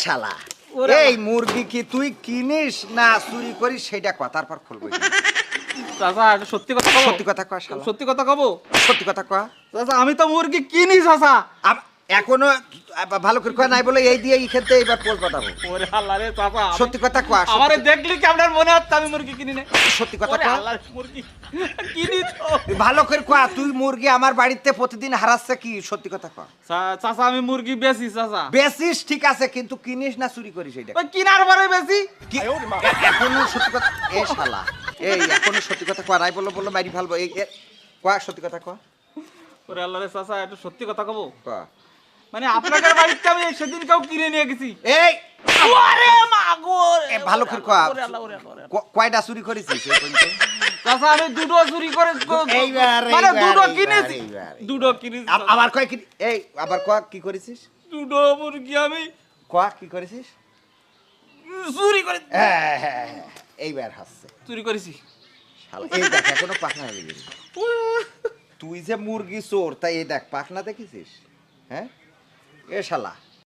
শালা। এই মুরগি কি তুই কিনিস না চুরি করিস সেটা কথা তারপর খুলবো। চাচা সত্যি কথা কব? সত্যি কথা কয় শালা। সত্যি কথা কব? সত্যি কথা কয় চাচা আমি তো মুরগি কিনি চাচা। এখনও ভালো করে কয় নাই বলে এই দিয়ে এই ক্ষেত্রে এইবার পোল পাঠাবো ওরে আল্লাহ রে আমি- সত্যি কথা কয় আমারে দেখলি কি আপনার মনে হচ্ছে আমি মুরগি কিনি না সত্যি কথা কয় আল্লাহ মুরগি কিনি তো। ভালো করে কয় তুই মুরগি আমার বাড়িতে প্রতিদিন হারাচ্ছে কি? সত্যি কথা কয়। চা- চাচা আমি মুরগি বেশি চাচা। বেচিস ঠিক আছে কিন্তু কিনিস না চুরি করিস এটা ওই কিনার পরে বেশি এখনও সত্যি কথা এ শালা এই এখনও সত্যি কথা কয় নাই বলল বলল মারি ফেলব এই কয় সত্যি কথা কয়? ওরে আল্লাহ রে চাচা একটু সত্যি কথা কব? কয়। মানে আপনাদের বাড়িতে আমি সেদিন কেউ কিনে নিয়ে গেছি। এই! ওরে মা গো এ, ভালো করে কয়া। কয়টা চুরি করেছিস? চাচা আমি দুটো চুরি করে মানে দুটো এইবার, কিনেছি। দুটো কিনেছি আবার কয় কি এই আবার কয় কি করেছিস? দুটো মুরগি আমি কয় কি করেছিস? চুরি করে হ্যাঁ, হ্যাঁ, হ্যাঁ, এইবার হাসছে। চুরি করেছি। শালা, এই দেখ এখনও পাখনা লেগে তুই যে মুরগি চোর তাই এই দেখ পাখনা দেখেছিস? হ্যাঁ? এ শালা